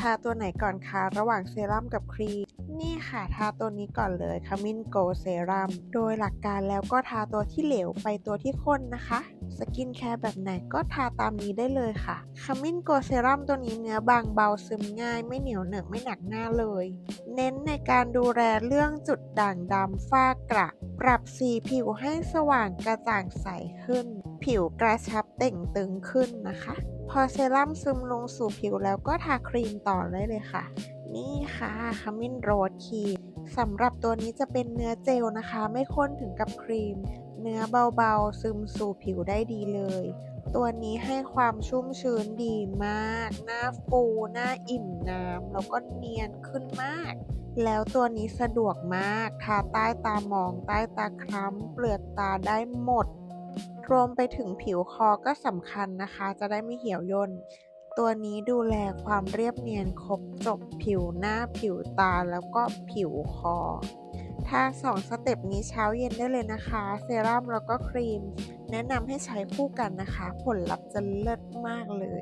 ทาตัวไหนก่อนคะระหว่างเซรั่มกับครีม นี่ค่ะทาตัวนี้ก่อนเลยขมิ้นโกเซรั่มโดยหลักการแล้วก็ทาตัวที่เหลวไปตัวที่ข้นนะคะสกินแคร์แบบไหนก็ทาตามนี้ได้เลยค่ะขมิ้นโกเซรั่มตัวนี้เนื้อบางเบาซึมง่าย ไม่เหนียวเหนอะไม่หนักหน้าเลย เน้นในการดูแลเรื่องจุดด่างดำฝ้ากระปรับสีผิวให้สว่างกระจ่างใสขึ้น ผิวกระชับเต่งตึงขึ้นนะคะ พอเซรั่มซึมลงสู่ผิวแล้วก็ทาครีมต่อได้เลยค่ะ นี่ค่ะขมิ้นโรสครีมสำหรับตัวนี้จะเป็นเนื้อเจลนะคะ ไม่ข้นถึงกับครีม เนื้อเบาๆ ซึมสู่ผิวได้ดีเลย ตัวนี้ให้ความชุ่มชื้นดีมาก หน้าฟูหน้าอิ่มน้ำแล้วก็เนียนขึ้นมาก แล้วตัวนี้สะดวกมากทาใต้ตามองใต้ตาคล้ำเปลือกตาได้หมด รวมไปถึงผิวคอก็สำคัญนะคะ จะได้ไม่เหี่ยวย่น ตัวนี้ดูแลความเรียบเนียนครบจบผิวหน้าผิวตาแล้วก็ผิวคอถ้าสองสเต็ปนี้เช้าเย็นได้เลยนะคะ เซรั่มแล้วก็ครีม แนะนำให้ใช้คู่กันนะคะ ผลลัพธ์จะเลิศมากเลย